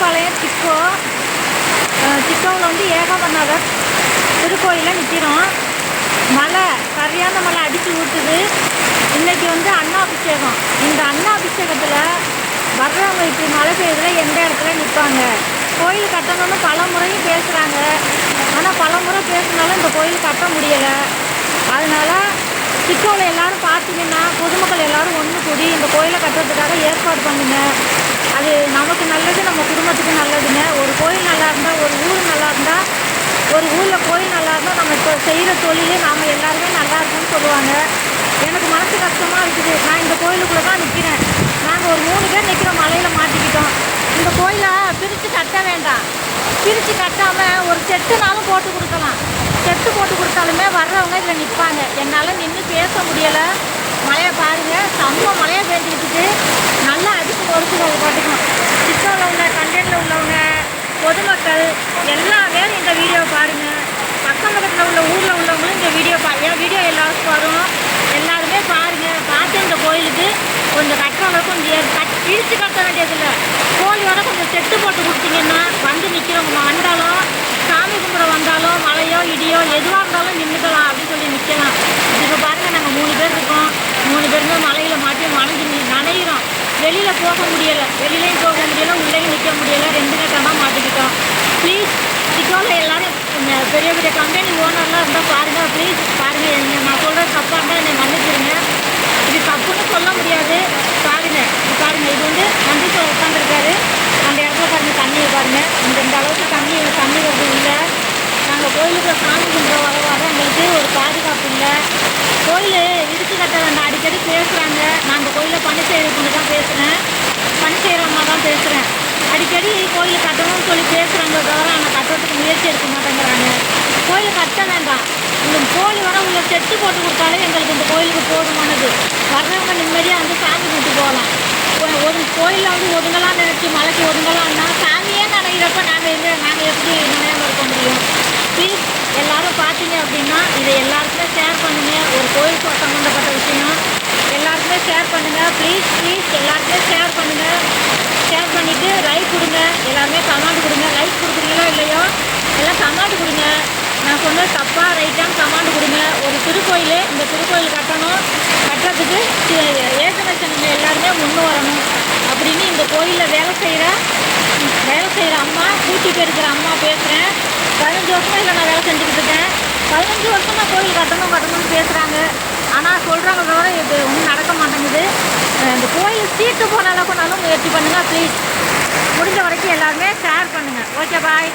Mettupalayam Chicco சிக்கோவில் வந்து ஏகாம்பரநாதர் திருக்கோயிலில் நிற்கிறோம். மழை சரியான மழை அடித்து ஊற்றுது இன்றைக்கி வந்து அன்னாபிஷேகம். இந்த அன்னாபிஷேகத்தில் வர்றவங்க இப்படி மழை பெய்யுதுல எந்த இடத்துல நிற்பாங்க கோயில் கட்டணும்னு பல முறையும் பேசுகிறாங்க ஆனால் பல முறை பேசினாலும் இந்த கோயில் கட்ட முடியலை. அதனால் சிக்கோவில் எல்லோரும் பார்த்தீங்கன்னா பொதுமக்கள் கூடி இந்த கோயிலை கட்டுறதுக்காக ஏற்பாடு பண்ணுங்க. அது நமக்கு நல்லது நம்ம குடும்பத்துக்கு நல்லதுங்க. ஒரு கோயில் நல்லா இருந்தால் ஒரு ஊர் நல்லா இருந்தால் ஒரு ஊரில் கோயில் நல்லா இருந்தால் நம்ம இப்போ செய்கிற தொழிலே நாம் எல்லாருமே நல்லா இருக்கும்னு சொல்லுவாங்க. எனக்கு மனசு கஷ்டமாக இருக்குது. நான் இந்த கோயிலுக்குள்ளே தான் நிற்கிறேன் நாங்கள் ஒரு மூணு பேர் நிற்கிற மலையில் மாட்டிக்கிட்டோம். இந்த கோயிலை பிரித்து கட்ட வேண்டாம். பிரித்து கட்டாமல் ஒரு செட்டுனாலும் போட்டு கொடுக்கலாம். செட்டு போட்டு கொடுத்தாலுமே வர்றவங்க இதில் நிற்பாங்க என்னால் நின்று பேச முடியலை. மழையை பாருங்கள் செம்ம மழையை பெஞ்சிக்கிட்டு நல்லா அடிச்சு நொறுக்குது அது பாட்டுக்கும் சிக்கோவில் உள்ள கண்டென்ட்டில் உள்ளவங்க பொதுமக்கள் எல்லா பேரும் இந்த வீடியோ பாருங்கள் பக்கம் பக்கத்தில் உள்ள ஊரில் உள்ளவங்களும் இந்த வீடியோ பா என் வீடியோ எல்லாருக்கும் வரும் எல்லாருமே பாருங்கள் பார்த்து இந்த கோயிலுக்கு கொஞ்சம் கட்டுறவங்க கொஞ்சம் பிரித்து கட் கட்ட வேண்டியதில்லை. கோழியோட கொஞ்சம் செட்டு போட்டு கொடுத்தீங்கன்னா வந்து நிற்கிறவங்க வந்தாலும் சாமி கும்பிட வந்தாலும் மழையோ இடியோ எதுவாக இருந்தாலும் நின்றுக்கலாம் அப்படின்னு சொல்லி நிற்கலாம் இப்போ பாருங்கள் நாங்கள் மூணு பேர் இருக்கோம் மூணு பேருமே மலையில் மாட்டி மனைஞ்சு நி- நனையிறோம் வெளியில் போக முடியலை வெளியிலையும் போக முடியலை உள்ளேயும் நிற்க முடியலை ரெண்டு கட்டமாக மாட்டிக்கிட்டோம் ப்ளீஸ் சிக்கோவில் எல்லாரும் உங்களுடைய கம்பெனி ஓனர்லாம் இருந்தால் பாருங்கள் ப்ளீஸ் பாருங்கள் என்ன நான் சொல்கிற தப்பாக இருந்தால் என்னை மன்னிச்சிருங்க. இது தப்புன்னு சொல்ல முடியாது. பாருங்க பாருங்கள் இது வந்து நந்தீஸ்வரர் உட்காந்துருக்காரு அந்த இடத்துல பாருங்கள் தண்ணியை பாருங்கள் இந்த இந்த அளவுக்கு தண்ணி தண்ணி வருது இல்லை. நாங்கள் கோயிலுக்கு சாமி கும்பிட வர வர எங்களுக்கு ஒரு பாதுகாப்பு இல்லை. கோயில் இடித்து கட்ட வேண்டாம். அடிக்கடி பேசுகிறாங்க நான் அந்த கோயிலில் பணி செய்கிற பொண்ணு தான் பேசுகிறேன் பணி செய்கிற அம்மா தான் பேசுகிறேன் அடிக்கடி கோயில் கட்டணும்னு சொல்லி பேசுகிறாங்க தவிர ஆனால் கட்டுறதுக்கு முயற்சி எடுக்க மாட்டேங்கிறாங்க. இந்த இந்த கோயிலோட உள்ள செட்டு போட்டு கொடுத்தாலே எங்களுக்கு இந்த கோயிலுக்கு போதுமானது வர்றவங்க நிம்மதியாக வந்து சாமி கூட்டு போகலாம். இப்போ ஒரு கோயிலில் வந்து ஒதுங்கலாம் நினச்சி மலைக்கு ஒதுங்கலாம்னா சாமியே நினைக்கிறப்ப நாங்கள் எங்கே நாங்கள் எப்படி நினையாமல் இருக்க முடியும்? ப்ளீஸ் எல்லாரும் பார்த்தீங்க அப்படின்னா இதை எல்லாருக்குமே ஷேர் பண்ணுங்கள் ஒரு கோயில் சம்மந்தப்பட்ட விஷயம் எல்லாருக்குமே ஷேர் பண்ணுங்கள் ப்ளீஸ் ப்ளீஸ் எல்லாருக்குமே ஷேர் பண்ணுங்கள் ஷேர் பண்ணிவிட்டு லைக் கொடுங்க. எல்லாருமே கமெண்ட் கொடுங்க. லைக் கொடுக்குறீங்களோ இல்லையோ எல்லாம் கமெண்ட் கொடுங்க தப்பாக ரைட்டான்னு கமாண்டு கொடுங்க. ஒரு திருக்கோயில் இந்த திருக்கோயில் கட்டணும். கட்டுறதுக்கு ஏகனச்சனங்க எல்லாருமே முன்னு வரணும். அப்படின்னு இந்த கோயிலில் வேலை செய்கிற வேலை செய்கிற அம்மா கூட்டி போயிருக்கிற அம்மா பேசுகிறேன் பதினஞ்சு வருஷமாக இல்லை நான் வேலை செஞ்சுக்கிட்டு இருக்கேன். பதினஞ்சு வருஷமாக கோயில் கட்டணும் கட்டணும்னு பேசுகிறாங்க ஆனால் சொல்கிறாங்க தவிர இது ஒன்றும் நடக்க மாட்டேங்குது. இந்த கோயில் சீட்டு போன அளவுக்குனாலும் முயற்சி பண்ணுங்கள் ப்ளீஸ் முடிஞ்ச வரைக்கும் எல்லாருமே ஷேர் பண்ணுங்கள் ஓகே பாய்